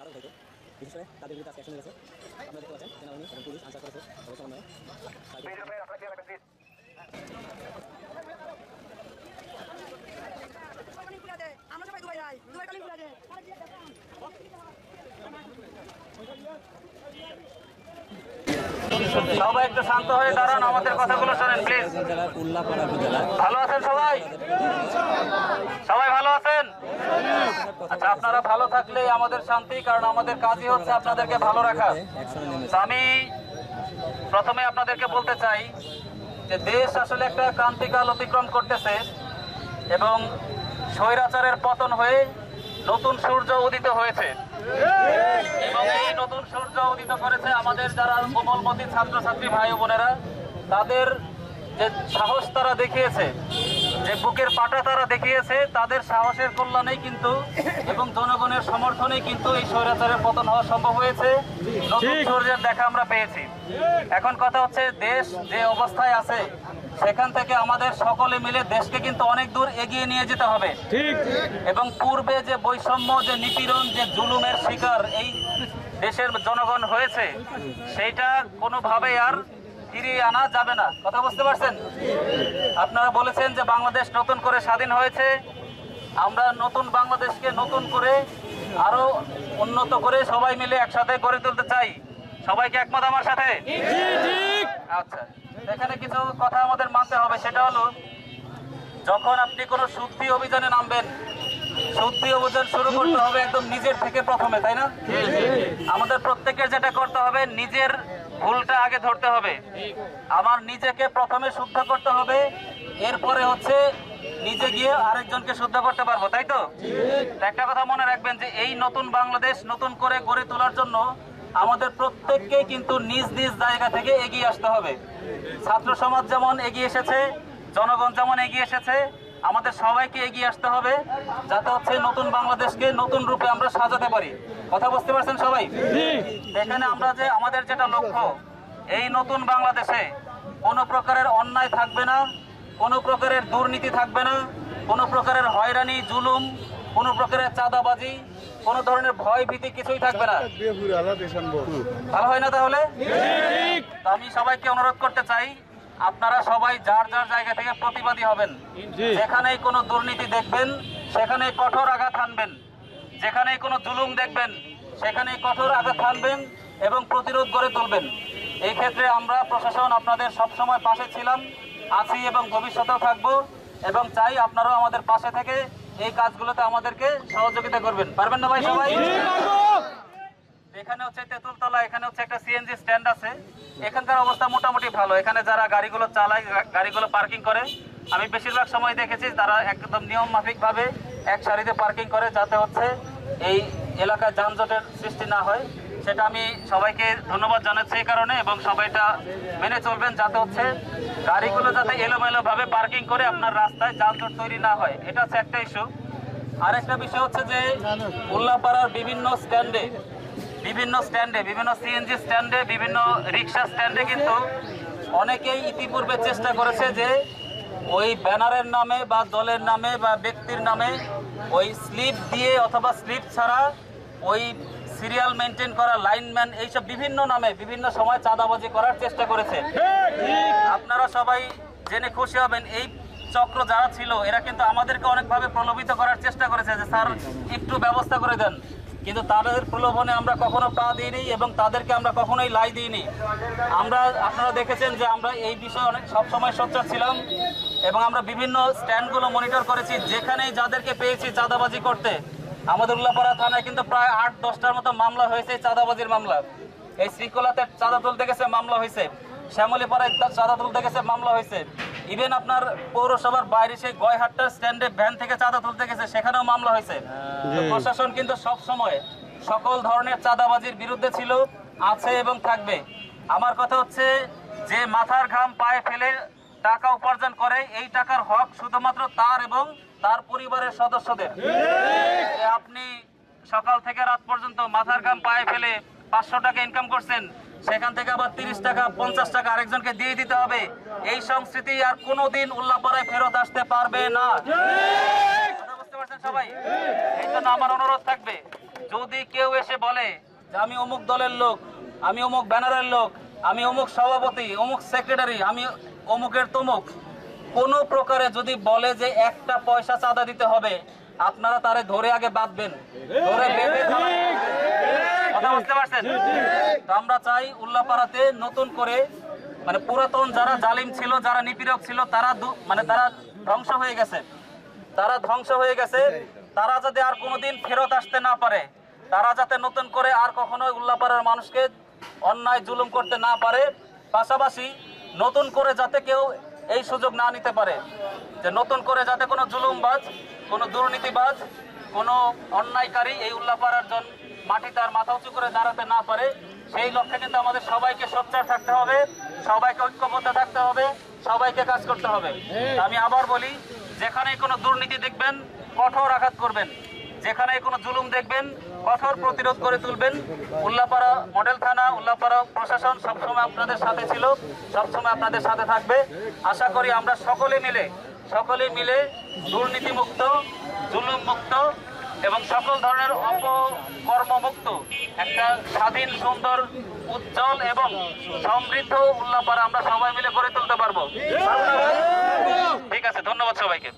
আরও হয়তো। বিশেষ করে তাদের বিরুদ্ধে আজকে অ্যাকশন নিয়েছে আপনারা দেখতে পাচ্ছেন সেনাবাহিনী এবং পুলিশ আনসার করেছে। এবং সমন্বয়ে আমরা সবাই দুবাই যাই দুবাই কালিং খুলে সবাই একটু শান্ত হয়ে দাঁড়ান আমাদের কথাগুলো শোনেন প্লিজ ভালো আছেন সবাই? সবাই ভালো আছেন আপনারা ভালো থাকলেই আমাদের শান্তি, কারণ আমাদের কাজই হচ্ছে আপনাদেরকে ভালো রাখা। আমি প্রথমে আপনাদেরকে বলতে চাই যে দেশ আসলে একটা ক্রান্তিকাল অতিক্রম করতেছে এবং স্বৈরাচারের পতন হয়ে নতুন সূর্য উদিত হয়েছে। এবং এই নতুন সূর্য উদিত করেছে আমাদের যারা কোমলমতি ছাত্রছাত্রী ভাই বোনেরা, তাদের যে সাহস তারা দেখিয়েছে যে বুকের পাটা তারা দেখিয়েছে তাদের সাহসের কল্যাণেই কিন্তু এবং জনগণের সমর্থনেই কিন্তু এই স্বৈরাচারের পতন হওয়া সম্ভব হয়েছে। নতুন সূর্যের দেখা আমরা পেয়েছি। এখন কথা হচ্ছে দেশ যে অবস্থায় আছে সেখান থেকে আমাদের সকলে মিলে দেশকে কিন্তু অনেক দূর এগিয়ে নিয়ে যেতে হবে। এবং পূর্বে যে বৈষম্য যে নিপীড়ন যে জুলুমের শিকার এই দেশের জনগণ হয়েছে সেইটা কোনোভাবেই আর ফিরিয়ে আনা যাবে না। কথা বুঝতে পারছেন? আপনারা বলেছেন যে বাংলাদেশ নতুন করে স্বাধীন হয়েছে। আমরা নতুন বাংলাদেশকে নতুন করে আরও উন্নত করে সবাই মিলে একসাথে গড়ে তুলতে চাই। সবাইকে একমত আমার সাথে? আচ্ছা এখানে কিছু কথা আমাদের মানতে হবে। সেটা হলো, যখন আপনি কোনো শুদ্ধি অভিযানে নামবেন শুদ্ধি অভিযান শুরু করতে হবে একদম নিজের থেকে প্রথমে, তাই না? আমাদের প্রত্যেকের যেটা করতে হবে, নিজের ভুলটা আগে ধরতে হবে। আমার নিজেকে প্রথমে শুদ্ধ করতে হবে এরপরে হচ্ছে নিজে গিয়ে আরেকজনকে শুদ্ধ করতে পারব তাই তো একটা কথা মনে রাখবেন যে এই নতুন বাংলাদেশ নতুন করে গড়ে তোলার জন্য আমাদের প্রত্যেককে কিন্তু নিজ নিজ জায়গা থেকে এগিয়ে আসতে হবে। ছাত্র সমাজ যেমন এগিয়ে এসেছে জনগণ যেমন এগিয়ে এসেছে আমাদের সবাইকে এগিয়ে আসতে হবে যাতে হচ্ছে নতুন বাংলাদেশকে নতুন রূপে আমরা সাজাতে পারি। কথা বুঝতে পারছেন সবাই? এখানে আমরা যে আমাদের যেটা লক্ষ্য এই নতুন বাংলাদেশে কোনো প্রকারের অন্যায় থাকবে না কোনো প্রকারের দুর্নীতি থাকবে না কোনো প্রকারের হয়রানি জুলুম কোনো প্রকারের চাঁদাবাজি কোনো ধরনের ভয় ভীতি কিছুই থাকবে না। ভালো হয় না তাহলে? আমি সবাইকে অনুরোধ করতে চাই আপনারা সবাই যার যার জায়গা থেকে প্রতিবাদী হবেন। যেখানেই কোনো দুর্নীতি দেখবেন সেখানে কঠোর আঘাত হানবেন। যেখানেই কোনো জুলুম দেখবেন সেখানেই কঠোর আঘাত হানবেন এবং প্রতিরোধ গড়ে তুলবেন। এই ক্ষেত্রে আমরা প্রশাসন আপনাদের সবসময় পাশে ছিলাম আছি এবং ভবিষ্যতেও থাকব এবং চাই আপনারাও আমাদের পাশে থেকে এই কাজগুলোতে আমাদেরকে সহযোগিতা করবেন। পারবেন না ভাই সবাই? এখানে হচ্ছে তেঁতুলতলা, এখানে হচ্ছে একটা সিএনজি স্ট্যান্ড আছে। এখানকার অবস্থা মোটামুটি ভালো। এখানে যারা গাড়িগুলো চালায় গাড়িগুলো পার্কিং করে, আমি বেশিরভাগ সময় দেখেছি তারা একদম নিয়ম মাফিক এক সারিতে পার্কিং করে, যাতে হচ্ছে এই এলাকায় যানজটের সৃষ্টি না হয়। সেটা আমি সবাইকে ধন্যবাদ জানাচ্ছি এই কারণে এবং সবাইটা মেনে চলবেন যাতে হচ্ছে গাড়িগুলো যাতে এলোমেলো ভাবে পার্কিং করে আপনার রাস্তায় যানজট তৈরি না হয়। এটা হচ্ছে একটা ইস্যু আরেকটা বিষয় হচ্ছে যে উল্লাপাড়ার বিভিন্ন স্ট্যান্ডে বিভিন্ন স্ট্যান্ডে বিভিন্ন সিএনজি স্ট্যান্ডে বিভিন্ন রিক্সা স্ট্যান্ডে কিন্তু অনেকেই ইতিপূর্বে চেষ্টা করেছে যে ওই ব্যানারের নামে বা দলের নামে বা ব্যক্তির নামে ওই স্লিপ দিয়ে অথবা স্লিপ ছাড়া ওই সিরিয়াল মেনটেন করা লাইনম্যান এইসব বিভিন্ন নামে, বিভিন্ন সময় চাঁদাবাজি করার চেষ্টা করেছে। আপনারা সবাই জেনে খুশি হবেন, এই চক্র যারা ছিল, এরা কিন্তু আমাদেরকে অনেকভাবে প্রলোভিত করার চেষ্টা করেছে যে, স্যার, একটু ব্যবস্থা করে দেন। কিন্তু তাদের প্রলোভনে আমরা কখনো পা দিইনি এবং তাদেরকে আমরা কখনোই লাই দিইনি। আমরা, আপনারা দেখেছেন যে আমরা এই বিষয়ে অনেক সবসময় সোচ্চার ছিলাম এবং আমরা বিভিন্ন স্ট্যান্ডগুলো মনিটর করেছি, যেখানেই যাদেরকে পেয়েছি চাঁদাবাজি করতে। আমাদের উল্লাপাড়া থানায় কিন্তু প্রায় আট, দশটার মতো মামলা হয়েছে চাঁদাবাজির মামলা এই শ্রীকলাতে চাঁদা তুলতে গেছে, মামলা হয়েছে। শ্যামলীপাড়ায় চাঁদা তুলতে গেছে মামলা হয়েছে। ইভেন আপনার পৌরসভার বাইরে সেই গয়হাট্টার স্ট্যান্ডে ভ্যান থেকে চাঁদা তুলতে গেছে সেখানেও মামলা হয়েছে। প্রশাসন কিন্তু সব সময় সকল ধরনের চাঁদাবাজির বিরুদ্ধে ছিল আছে এবং থাকবে। আমার কথা হচ্ছে যে মাথার ঘাম পায়ে ফেলে টাকা উপার্জন করে এই টাকার হক শুধুমাত্র তার এবং তার পরিবারের সদস্যদের। আপনি সকাল থেকে রাত পর্যন্ত মাথার ঘাম পায়ে ফেলে পাঁচশো টাকা ইনকাম করছেন সেখান থেকে আবার তিরিশ টাকা, পঞ্চাশ টাকা আরেকজনকে দিয়ে দিতে হবে। এই সংস্কৃতি আর কোনোদিন উল্লাপাড়ায় ফেরত আসতে পারবে না। সবাই? এই আমার অনুরোধ থাকবে, যদি কেউ এসে বলে যে আমি অমুক দলের লোক, আমি অমুক ব্যানারের লোক, আমি অমুক সভাপতি, অমুক সেক্রেটারি, আমি অমুকের তমুক, কোনো প্রকারে যদি বলে যে একটা পয়সা চাঁদা দিতে হবে, আপনারা তারে ধরে আগে বাঁধবেন, ধরে বেঁধে বুঝতে পারছেন? তো আমরা চাই উল্লাপাড়াতে নতুন করে মানে পুরাতন যারা জালিম ছিল যারা নিপীড়ক ছিল তারা মানে তারা ধ্বংস হয়ে গেছে। তারা ধ্বংস হয়ে গেছে। তারা যাতে আর কোনোদিন ফেরত আসতে না পারে তারা যাতে নতুন করে আর কখনোই উল্লাপাড়ার মানুষকে অন্যায় জুলুম করতে না পারে। পাশাপাশি নতুন করে যাতে কেউ এই সুযোগ না নিতে পারে যে নতুন করে যাতে কোনো জুলুমবাজ কোনো দুর্নীতিবাজ কোনো অন্যায়কারী এই উল্লাপাড়ার জন মাটিতে তার মাথা উঁচু করে দাঁড়াতে না পারে, সেই লক্ষ্যে কিন্তু আমাদের সবাইকে সোচ্চার থাকতে হবে, সবাইকে ঐক্যবদ্ধ থাকতে হবে, সবাইকে কাজ করতে হবে। আমি আবার বলি যেখানে কোনো দুর্নীতি দেখবেন, কঠোর আঘাত করবেন। যেখানে কোনো জুলুম দেখবেন, কঠোর প্রতিরোধ করে তুলবেন। উল্লাপাড়া মডেল থানা, উল্লাপাড়া প্রশাসন সবসময় আপনাদের সাথে ছিল, সবসময় আপনাদের সাথে থাকবে। আশা করি আমরা সকলে মিলে সকলে মিলে দুর্নীতিমুক্ত জুলুম মুক্ত এবং সকল ধরনের অপকর্মমুক্ত একটা স্বাধীন সুন্দর উজ্জ্বল এবং সমৃদ্ধ উল্লাপাড়া আমরা সবাই মিলে গড়ে তুলতে পারব। ঠিক আছে ধন্যবাদ সবাইকে।